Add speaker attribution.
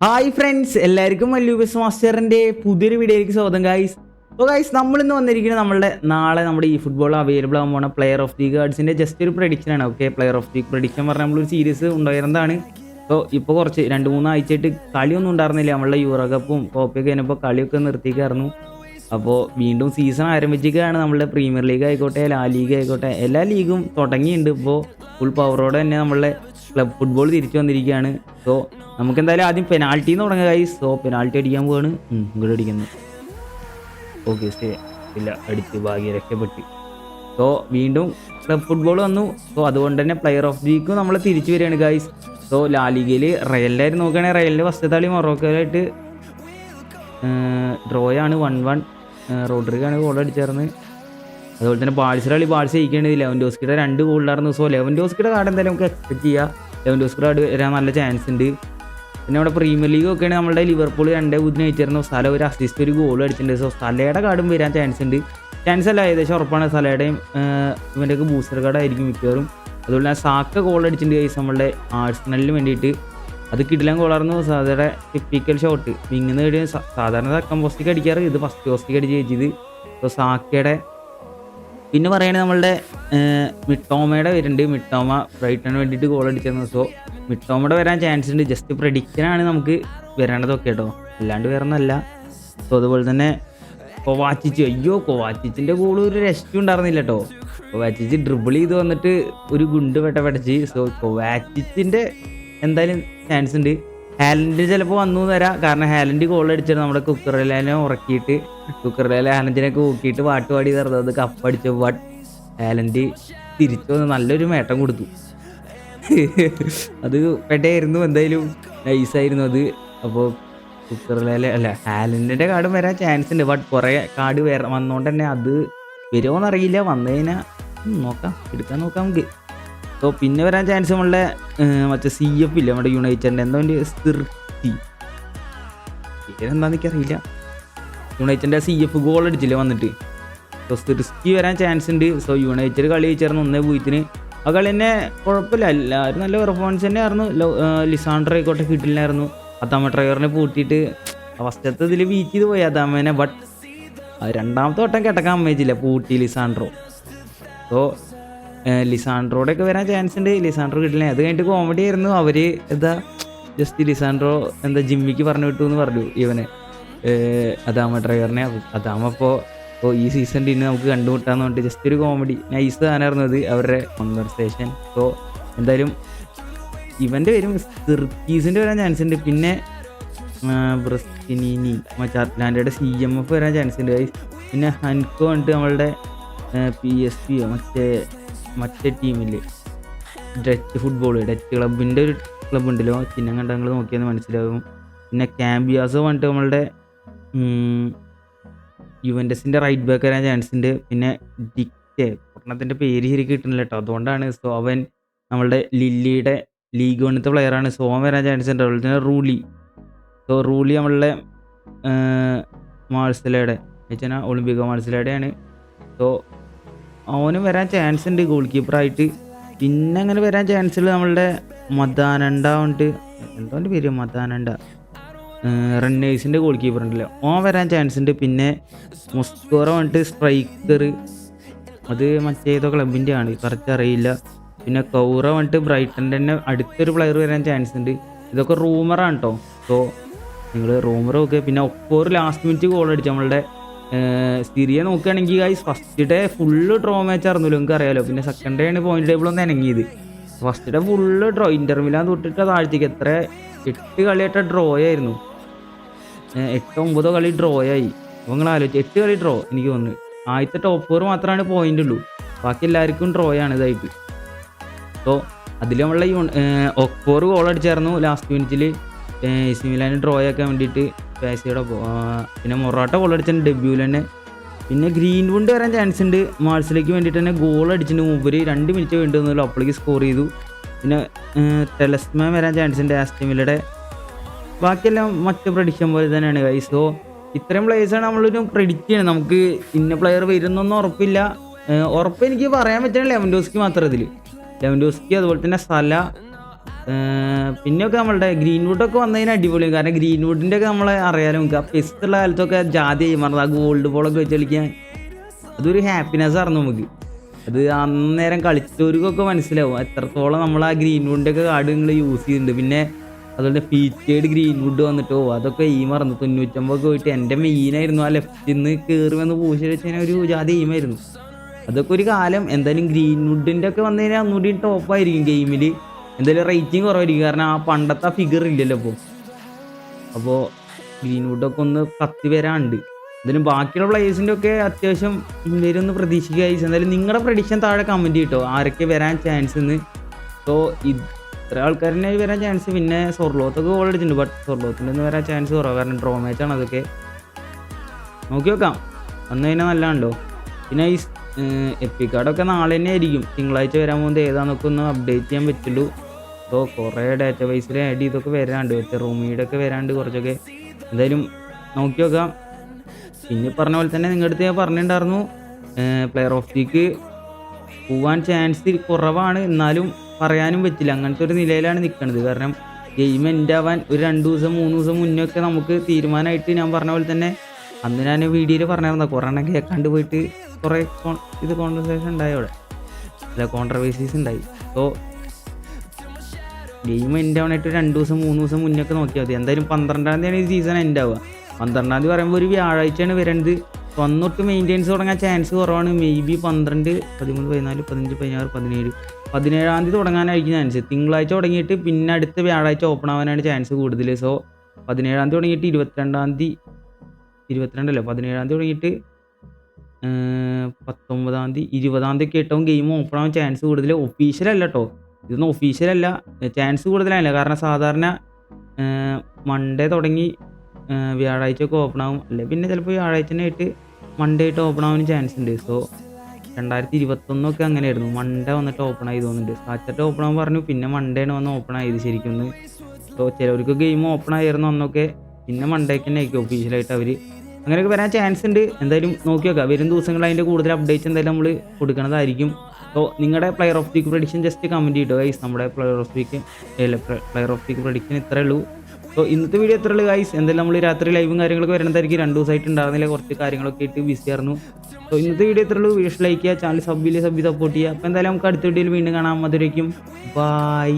Speaker 1: Hi friends എല്ലാവർക്കും വല്യു bus മാസ്റ്ററിന്റെ പുതിയൊരു വീഡിയോയിലേക്ക് സ്വാഗതം ഗൈസ് അപ്പോൾ ഗൈസ് നമ്മളിന്ന് വന്നിരിക്കുന്നത് നമ്മളുടെ നാളെ നമ്മുടെ ഈ ഫുട്ബോൾ അവൈലബിൾ ആകാൻ പോകുന്ന പ്ലെയർ ഓഫ് ദി ഗാർഡ്സിന്റെ ജസ്റ്റ് ഒരു പ്രഡിക്ഷൻ ആണ്. Okay player of the prediction പറഞ്ഞാൽ നമ്മളൊരു സീരീസ് ഉണ്ടായിരുന്നതാണ്. അപ്പോൾ ഇപ്പോൾ കുറച്ച് രണ്ട് മൂന്ന് ആഴ്ചയായിട്ട് കളിയൊന്നും ഉണ്ടായിരുന്നില്ല. നമ്മളുടെ യൂറോ കപ്പും കോപ്പയൊക്കെ കഴിഞ്ഞപ്പോൾ കളിയൊക്കെ നിർത്തിക്കായിരുന്നു അപ്പോൾ വീണ്ടും സീസൺ ആരംഭിച്ചിരിക്കുകയാണ് നമ്മുടെ പ്രീമിയർ ലീഗ് ആയിക്കോട്ടെ ലാ ലീഗ് ആയിക്കോട്ടെ എല്ലാ ലീഗും തുടങ്ങിയിട്ടുണ്ട്. ഇപ്പോൾ ഫുൾ പവറോടെ തന്നെ നമ്മളുടെ ക്ലബ് ഫുട്ബോൾ തിരിച്ചു വന്നിരിക്കുകയാണ്. സോ നമുക്ക് എന്തായാലും ആദ്യം പെനാൾട്ടി എന്ന് തുടങ്ങുക ഗൈസ് സോ പെനാൾട്ടി അടിക്കാൻ പോവാണ്. ഇങ്ങോട്ട് അടിക്കുന്നു. ഓക്കെ സ്റ്റേ ഇല്ല അടിച്ച് ഭാഗ്യ രക്ഷപ്പെട്ട്. സോ വീണ്ടും ക്ലബ് ഫുട്ബോൾ വന്നു. സോ അതുകൊണ്ട് തന്നെ പ്ലെയർ ഓഫ് ദി വീക്കും നമ്മൾ തിരിച്ചു വരികയാണ് ഗൈസ് സോ ലാലിഗയിൽ റയലിലായിരുന്നു നോക്കുകയാണെങ്കിൽ റയലിന്റെ ഫസ്റ്റ് കളി മൊറോക്കോയിലായിട്ട് ഡ്രോയാണ് വൺ വൺ റോഡ്രിഗാണ് ഗോൾ അടിച്ചേർന്ന്. അതുപോലെ തന്നെ ബാഴ്സയുടെ കളി ബാഴ്സ ജയിക്കേണ്ടത് ലെവൻ ഡോസ്കിയുടെ രണ്ട് ഗോളിലായിരുന്നു സോ ലെവൻ ഡോസ്കിയുടെ കാർഡ് എന്തായാലും നമുക്ക് എക്സ്പെക്ട് ചെയ്യാം. ലെവൻ ഡോസ്കിയുടെ കാർഡ് വരാൻ നല്ല ചാൻസ് ഉണ്ട്. പിന്നെ നമ്മുടെ പ്രീമിയർ ലീഗ് ഒക്കെയാണ് നമ്മുടെ ലിവർപൂൾ രണ്ടേ ബുദ്ധിന് വെച്ചിരുന്നു സ്ഥല ഒരു അസിസ്റ്റ് ഒരു ഗോൾ അടിച്ചിട്ടുണ്ട്. സോ സ്ഥലയുടെ കാർഡും വരാൻ ചാൻസ് ഉണ്ട്. ചാൻസ് അല്ല ഏകദേശം ഉറപ്പാണ്. സ്ഥലയുടെയും ഇവന്റെയൊക്കെ ബൂസ്റ്റർ കാർഡ് ആയിരിക്കും മിക്കവാറും. അതുപോലെ തന്നെ സാക്ക ഗോൾ അടിച്ചിട്ടുണ്ട് ഗൈസ് നമ്മളുടെ ആഴ്സണലിന് വേണ്ടിയിട്ട്. അത് കിടിലം ഗോളായിരുന്നു സാധാരണ ടിപ്പിക്കൽ ഷോട്ട് വിങ്ങുന്ന നേടിയ സാധാരണ സെക്കൻഡ് പോസ്റ്റിക്ക് അടിക്കാറ്. ഇത് ഫസ്റ്റ് പോസ്റ്റിക്ക് അടിച്ച് ജയിച്ചത്. സോ സാക്കയുടെ പിന്നെ പറയുകയാണെങ്കിൽ നമ്മളുടെ മിട്ടോമയുടെ വരുന്നുണ്ട് മിട്ടോമ ബ്രൈറ്റണിന് വേണ്ടിയിട്ട് ഗോൾ അടിച്ചിരുന്നു. സോ മിട്ടോമയുടെ വരാൻ ചാൻസ് ഉണ്ട്. ജസ്റ്റ് പ്രഡിക്ഷനാണ് നമുക്ക് വരേണ്ടതൊക്കെ കേട്ടോ അല്ലാണ്ട് വേറെ ഒന്നല്ല സോ അതുപോലെ തന്നെ കൊവാച്ചിച്ച്. അയ്യോ കൊവാച്ചിച്ചിന്റെ ഗോൾ ഒരു രക്ഷയും ഉണ്ടായിരുന്നില്ല കേട്ടോ കൊവാച്ചിച്ച് ഡ്രിബിൾ ചെയ്ത് വന്നിട്ട് ഒരു ഗുണ്ട് വെട്ട പെടച്ച് സോ കൊവാച്ചിച്ചിന്റെ എന്തായാലും ചാൻസ് ഉണ്ട്. ഹാലൻഡ് ചിലപ്പോൾ വന്നു തരാം കാരണം ഹാലൻഡ് ഗോൾ അടിച്ചിട്ട് നമ്മുടെ കുക്കറിലേനെ ഉറക്കിയിട്ട് കുക്കറിലെ ഹാലൻഡിനൊക്കെ ഊക്കിയിട്ട് പാട്ട് പാടി തറുന്നത് കപ്പടിച്ചു ബട്ട് ഹാലൻഡ് തിരിച്ചു വന്ന് നല്ലൊരു മേട്ടം കൊടുത്തു. അത് പെട്ടയായിരുന്നു. എന്തായാലും നൈസായിരുന്നു അത്. അപ്പോൾ കുക്കറിലെ അല്ല ഹാലൻഡിന്റെ കാർഡ് വരാൻ ചാൻസ് ഉണ്ട്. ബട്ട് കുറേ കാർഡ് വേറെ വന്നോണ്ട് തന്നെ അത് വരുമോ അറിയില്ല. വന്നു കഴിഞ്ഞാൽ നോക്കാം. എടുക്കാൻ നോക്കാം നമുക്ക്. സോ പിന്നെ വരാൻ ചാൻസ് നമ്മളുടെ മറ്റേ സി എഫ് ഇല്ല നമ്മുടെ യുണൈറ്റഡിന്റെ എന്തോ എന്റെ സ്ഥിർത്തി പേരെന്താന്ന് എനിക്കറിയില്ല. യുണൈറ്റഡിന്റെ സി എഫ് ഗോൾ അടിച്ചില്ല വന്നിട്ട്? സോ സ്ഥിർത്തി വരാൻ ചാൻസ് ഉണ്ട്. സോ യുണൈറ്റഡ് കളി ചേർന്ന് ഒന്നേ പൂജ്യത്തിന്. ആ കളി തന്നെ കുഴപ്പമില്ല. എല്ലാവരും നല്ല പെർഫോമൻസ് തന്നെ ആയിരുന്നു ലിസാണ്ടർ ആയിക്കോട്ടെ കിട്ടില്ലായിരുന്നു. അതാമ ഡ്രൈവറിനെ പൂട്ടിയിട്ട് ഫസ്റ്റത്തെ ഇതിൽ വീറ്റ് ചെയ്ത് പോയി അതാമേനെ ബട്ട് രണ്ടാമത്തെ വട്ടം കിടക്കാൻ അമ്മയിച്ചില്ല. പൂട്ടി ലിസാൻഡ്രോ സോ ലിസാൻഡ്രോടെ ഒക്കെ വരാൻ ചാൻസ് ഉണ്ട്. ലിസാൻഡ്രോ കിട്ടില്ല? അത് കഴിഞ്ഞിട്ട് കോമഡി ആയിരുന്നു. അവർ എന്താ ജസ്റ്റ് ലിസാൻഡ്രോ എന്താ ജിമ്മിക്ക് പറഞ്ഞു വിട്ടു എന്ന് പറഞ്ഞു ഇവനെ. അതാമ ഡ്രൈവറിനെ. അതാമ ഇപ്പോൾ ഇപ്പോൾ ഈ സീസൺ ഇനി നമുക്ക് കണ്ടുമുട്ടാന്ന് പറഞ്ഞിട്ട് ജസ്റ്റ് ഒരു കോമഡി നൈസ് സാധനമായിരുന്നു അത്. അവരുടെ കോൺവെർസേഷൻ സോ എന്തായാലും ഇവന്റെ പേരും സിർക്കീസിന്റെ വരാൻ ചാൻസ് ഉണ്ട്. പിന്നെ ബ്രസ്റ്റിനീനി മറ്റേ അറ്റ്ലാന്റയുടെ സി എം എഫ് വരാൻ ചാൻസ് ഉണ്ട്. പിന്നെ ഹൻകോ ഉണ്ട് നമ്മളുടെ പി എസ് പിയോ മറ്റേ മറ്റേ ടീമിൽ ഡച്ച് ഫുട്ബോൾ ഡച്ച് ക്ലബിന്റെ ഒരു ക്ലബ് ഉണ്ടല്ലോ. ചിഹ്നം കണ്ട നിങ്ങൾ നോക്കിയാൽ മനസ്സിലാവും. പിന്നെ ക്യാമ്പിയാസ് പറഞ്ഞിട്ട് നമ്മളുടെ യുവന്റസിന്റെ റൈറ്റ് ബാക്ക് വരാൻ ചാൻസ് ഉണ്ട്. പിന്നെ ഡിക്റ്റ് ഒരെണ്ണത്തിന്റെ പേര് ശരി കിട്ടുന്നില്ല കേട്ടോ അതുകൊണ്ടാണ് സോ അവൻ നമ്മളുടെ ലില്ലിയുടെ ലീഗ് വണ്ണത്തെ പ്ലെയറാണ് സോ അവൻ വരാൻ ചാൻസ് ഉണ്ട്. അതുപോലെ തന്നെ റൂലി സോ റൂലി നമ്മളുടെ മാർസലയുടെ വെച്ചാൽ ഒളിമ്പിക് മാർസലയുടെയാണ്. സോ അവനും വരാൻ ചാൻസ് ഉണ്ട് ഗോൾ കീപ്പറായിട്ട് പിന്നെ അങ്ങനെ വരാൻ ചാൻസ് ഉള്ളത് നമ്മളുടെ മദാനണ്ട ഉണ്ട്. എന്തോ പേര്? മദാനണ്ട. റണ്ണേഴ്സിന്റെ ഗോൾ കീപ്പർ ഉണ്ടല്ലോ. ഓൻ വരാൻ ചാൻസ് ഉണ്ട്. പിന്നെ മുസ്കോറ വന്നിട്ട് സ്ട്രൈക്കർ അത് മറ്റേതോ ക്ലബിന്റെ ആണ്. കറക്റ്റ് അറിയില്ല. പിന്നെ കൗറ വന്നിട്ട് ബ്രൈറ്റന്റെ തന്നെ അടുത്തൊരു പ്ലെയർ വരാൻ ചാൻസ് ഉണ്ട്. ഇതൊക്കെ റൂമറാണ് കേട്ടോ സോ നിങ്ങൾ റൂമർ നോക്കുക പിന്നെ ഒപ്പോർ ലാസ്റ്റ് മിനിറ്റ് ഗോൾ അടിച്ചു നമ്മളുടെ സിറിയ നോക്കുകയാണെങ്കിൽ guys first day full draw match ആയിരുന്നല്ലോ നിങ്ങൾക്ക് അറിയാലോ പിന്നെ സെക്കൻഡ് ഡേ ആണ് പോയിന്റ് ടേബിൾ ഒന്ന് ഇണങ്ങിയത്. ഫസ്റ്റ് ഡേ ഫുള്ള് ഡ്രോ ഇന്റർവ്യൂലാന്ന് തൊട്ടിട്ട് താഴ്ത്തേക്ക് എത്ര? എട്ട് കളിയായിട്ട് ഡ്രോ ആയിരുന്നു. എട്ടോ ഒമ്പതോ കളി ഡ്രോ ആയി. അപ്പോൾ നിങ്ങൾ ആലോചിച്ച് എട്ട് കളി ഡ്രോ എനിക്ക് തോന്നുന്നു. ആദ്യത്തെ ടോപ്പ് ഫോർ മാത്രമാണ് പോയിന്റ് ഉള്ളൂ. ബാക്കി എല്ലാവർക്കും ഡ്രോ ആണ് ഇതായിട്ട്. അപ്പോൾ അതിൽ നമ്മളെ ഒക്പോർ ഗോൾ അടിച്ചായിരുന്നു ലാസ്റ്റ് മിനിറ്റിൽ എ സി മിലാന് ഡ്രോ ആക്കാൻ വേണ്ടിയിട്ട്. പാസിയുടെ പിന്നെ മൊറാട്ട ഗോൾ അടിച്ചിട്ടുണ്ട് ഡെബ്യൂവിൽ തന്നെ. പിന്നെ ഗ്രീൻ വുണ്ട് വരാൻ ചാൻസ് ഉണ്ട്. മാർസിലേക്ക് വേണ്ടിയിട്ട് തന്നെ ഗോൾ അടിച്ചിട്ട് മുമ്പ് രണ്ട് മിനിറ്റ് വേണ്ടി വന്നല്ലോ അപ്പോഴേക്ക് സ്കോർ ചെയ്തു. പിന്നെ ടെലസ്മാൻ വരാൻ ചാൻസ് ഉണ്ട് ആസ്റ്റിമിലയുടെ ബാക്കിയെല്ലാം മറ്റ് പ്രഡിക്ഷൻ പോലെ തന്നെയാണ് ഗൈസ് സോ ഇത്രയും പ്ലേയേഴ്സാണ് നമ്മളൊരു പ്രെഡിക്റ്റ് ചെയ്യണം നമുക്ക് ഇന്ന പ്ലെയർ വരുന്നൊന്നും ഉറപ്പില്ല. ഉറപ്പ് എനിക്ക് പറയാൻ പറ്റുന്ന ഡോസ്ക്ക് മാത്രം ഇതിൽ ലെവൻ ഡോസ്ക്ക് അതുപോലെ തന്നെ സല പിന്നെയൊക്കെ നമ്മളുടെ ഗ്രീൻവുഡൊക്കെ വന്നതിന് അടിപൊളിയാണ് കാരണം ഗ്രീൻവുഡിന്റെ ഒക്കെ നമ്മളെ അറിയാലോ നമുക്ക് ആ പെസ്റ്റുള്ള കാലത്തൊക്കെ ജാതി മറന്നത്. ആ ഗോൾഡ് ബോളൊക്കെ വെച്ച് കളിക്കാൻ അതൊരു ഹാപ്പിനെസ് ആയിരുന്നു നമുക്ക്. അത് അന്നേരം കളിച്ചവർക്കൊക്കെ മനസ്സിലാവും. എത്രത്തോളം നമ്മൾ ആ ഗ്രീൻവുഡിന്റെ ഒക്കെ കാർഡ് നിങ്ങൾ യൂസ് ചെയ്യുന്നുണ്ട് പിന്നെ അതുപോലെ ഫീച്ചേർഡ് ഗ്രീൻവുഡ് വന്നിട്ടോ അതൊക്കെ ഈ മറന്നു. തൊണ്ണൂറ്റമ്പതൊക്കെ പോയിട്ട് എന്റെ മെയിനായിരുന്നു ആ ലെഫ്റ്റിൽ നിന്ന് കയറി വന്ന് പൂശി വെച്ചാൽ ഒരു ജാതി എയിമായിരുന്നു അതൊക്കെ ഒരു കാലം. എന്തായാലും ഗ്രീൻവുഡിന്റെ ഒക്കെ വന്നു കഴിഞ്ഞാൽ ഒന്നുകൂടി ടോപ്പായിരിക്കും ഗെയിമിൽ എന്തായാലും റേറ്റിംഗ് കുറവായിരിക്കും. കാരണം ആ പണ്ടത്തെ ആ ഫിഗർ ഇല്ലല്ലോ അപ്പോൾ അപ്പോൾ ഗ്രീൻവുഡൊക്കെ ഒന്ന് പത്ത് വരാണ്ട്. എന്തായാലും ബാക്കിയുള്ള പ്ലേയേഴ്സിന്റെ ഒക്കെ അത്യാവശ്യം ഇവരൊന്ന് പ്രതീക്ഷിക്കുക. എന്തായാലും നിങ്ങളുടെ പ്രഡിക്ഷൻ താഴെ കമന്റ് കിട്ടോ ആരൊക്കെ വരാൻ ചാൻസ് എന്ന് സോ ഇത്ര ആൾക്കാരനെ വരാൻ ചാൻസ് പിന്നെ സൊർലോത്തൊക്കെ ഗോൾ അടിച്ചിട്ടുണ്ട്. ബട്ട് സൊർലോത്തിന്റെ ഒന്നും വരാൻ ചാൻസ് കുറവാണ് കാരണം ഡ്രോ മാച്ചാണ് അതൊക്കെ. നോക്കി നോക്കാം വന്നു കഴിഞ്ഞാൽ നല്ലതാണല്ലോ. പിന്നെ ഈ എപ്പിക്കാർഡൊക്കെ നാളെ തന്നെ ആയിരിക്കും. തിങ്കളാഴ്ച വരാൻ പോകുന്നത് ഏതാണെന്നൊക്കെ ഒന്ന് അപ്ഡേറ്റ് ചെയ്യാൻ പറ്റുള്ളൂ. അപ്പോൾ കുറേ ഡാറ്റ ബേസിൽ ആഡ് ചെയ്തൊക്കെ വരാണ്ട് മറ്റേ റൂമീടെ ഒക്കെ വരാണ്ട് കുറച്ചൊക്കെ. എന്തായാലും നോക്കി നോക്കാം. പിന്നെ പറഞ്ഞ പോലെ തന്നെ നിങ്ങളുടെ അടുത്ത് ഞാൻ പറഞ്ഞിട്ടുണ്ടായിരുന്നു പ്ലെയർ ഓഫ് ദിക്ക് പോവാൻ ചാൻസ് കുറവാണ്. എന്നാലും പറയാനും പറ്റില്ല. അങ്ങനത്തെ ഒരു നിലയിലാണ് നിൽക്കുന്നത് കാരണം ഗെയിം എൻഡ് ആവാൻ ഒരു രണ്ട് ദിവസം മൂന്ന് ദിവസം മുന്നേ ഒക്കെ നമുക്ക് തീരുമാനമായിട്ട് ഞാൻ പറഞ്ഞ പോലെ തന്നെ അന്ന് ഞാൻ വീഡിയോയിൽ പറഞ്ഞിരുന്ന. കുറേ കേൾക്കാണ്ട് പോയിട്ട് കുറേ ഇത് കോൺവെർസേഷൻ ഉണ്ടായി അവിടെ. അല്ല കോൺട്രവേഴ്സീസ് ഉണ്ടായി. സോ ഗെയിം എൻഡ് ആവണായിട്ട് രണ്ട് ദിവസം മൂന്ന് ദിവസം മുന്നേ ഒക്കെ നോക്കിയാൽ മതി. എന്തായാലും പന്ത്രണ്ടാം തീയതിയാണ് ഈ സീസൺ എൻഡ് ആവുക. പന്ത്രണ്ടാം തീയതി പറയുമ്പോൾ ഒരു വ്യാഴാഴ്ചയാണ് വരുന്നത് വന്നൊട്ട് മെയിന്റെനൻസ് തുടങ്ങാൻ ചാൻസ് കുറവാണ്. മേ ബി പന്ത്രണ്ട് പതിമൂന്ന് പതിനാല് പതിനഞ്ച് പതിനാറ് പതിനേഴ്. പതിനേഴാം തീയതി തുടങ്ങാനായിരിക്കും ചാൻസ് തിങ്കളാഴ്ച തുടങ്ങിയിട്ട് പിന്നെ അടുത്ത വ്യാഴാഴ്ച ഓപ്പൺ ആവാനാണ് ചാൻസ് കൂടുതൽ സോ പതിനേഴാം തീയതി തുടങ്ങിയിട്ട് ഇരുപത്തിരണ്ടാം തീയതി ഇരുപത്തിരണ്ടല്ലോ പതിനേഴാം തീയതി തുടങ്ങിയിട്ട് പത്തൊമ്പതാം തീയതി ഇരുപതാം തീയതി ഒക്കെ ഏറ്റവും ഗെയിം ഓപ്പൺ ആവാൻ ചാൻസ് കൂടുതൽ ഒഫീഷ്യൽ അല്ല കേട്ടോ ഇതൊന്നും ഒഫീഷ്യലല്ല ചാൻസ് കൂടുതലായില്ല. കാരണം സാധാരണ മൺഡേ തുടങ്ങി വ്യാഴാഴ്ച ഒക്കെ ഓപ്പൺ ആവും. അല്ലെ പിന്നെ ചിലപ്പോൾ വ്യാഴാഴ്ച ആയിട്ട് മൺഡേ ആയിട്ട് ഓപ്പൺ ആവാനും ചാൻസ് ഉണ്ട്. സോ രണ്ടായിരത്തി ഇരുപത്തൊന്നൊക്കെ അങ്ങനെയായിരുന്നു. മൺഡേ വന്നിട്ട് ഓപ്പൺ ആയി തോന്നുന്നുണ്ട്. സാറ്റർഡേ ഓപ്പൺ ആവാൻ പറഞ്ഞു. പിന്നെ മൺഡേ ആണ് വന്ന് ഓപ്പൺ ആയത് ശരിക്കും ഒന്ന്. സോ ചിലവർക്ക് ഗെയിം ഓപ്പൺ ആയിരുന്നു അന്നൊക്കെ. പിന്നെ മൺഡേക്ക് തന്നെ ആയിരിക്കും ഒഫീഷ്യലായിട്ട് അവർ അങ്ങനെയൊക്കെ വരാൻ ചാൻസ് ഉണ്ട്. എന്തായാലും നോക്കി നോക്കാം വരും ദിവസങ്ങളിൽ അതിന്റെ കൂടുതൽ അപ്ഡേറ്റ്സ് എന്തായാലും നമ്മൾ കൊടുക്കുന്നതായിരിക്കും സോ നിങ്ങളുടെ player of week prediction just comment ചെയ്തോ ഗൈസ് നമ്മുടെ player of week player of week prediction ഇത്രേ ഉള്ളൂ. സോ ഇന്നത്തെ വീഡിയോ എത്ര ഉള്ളൂ ഗൈസ് എന്തായാലും നമ്മൾ രാത്രി ലൈവും കാര്യങ്ങളൊക്കെ വരുന്നതായിരിക്കും. രണ്ട് ദിവസമായിട്ട് ഉണ്ടാകുന്നില്ല കുറച്ച് കാര്യങ്ങളൊക്കെ ആയിട്ട് ബിസി ആയിരുന്നു. സോ ഇന്നത്തെ വീഡിയോ എത്ര ഉള്ളൂ. വീഡിയോ ലൈക്ക് ചെയ്യുക ചാനൽ സബ്ബിൽ സബ്ബി സപ്പോർട്ട് ചെയ്യുക. അപ്പോൾ എന്തായാലും നമുക്ക് അടുത്ത വീഡിയോയിൽ വീണ്ടും കാണാം. അതുവരേക്കും ബൈ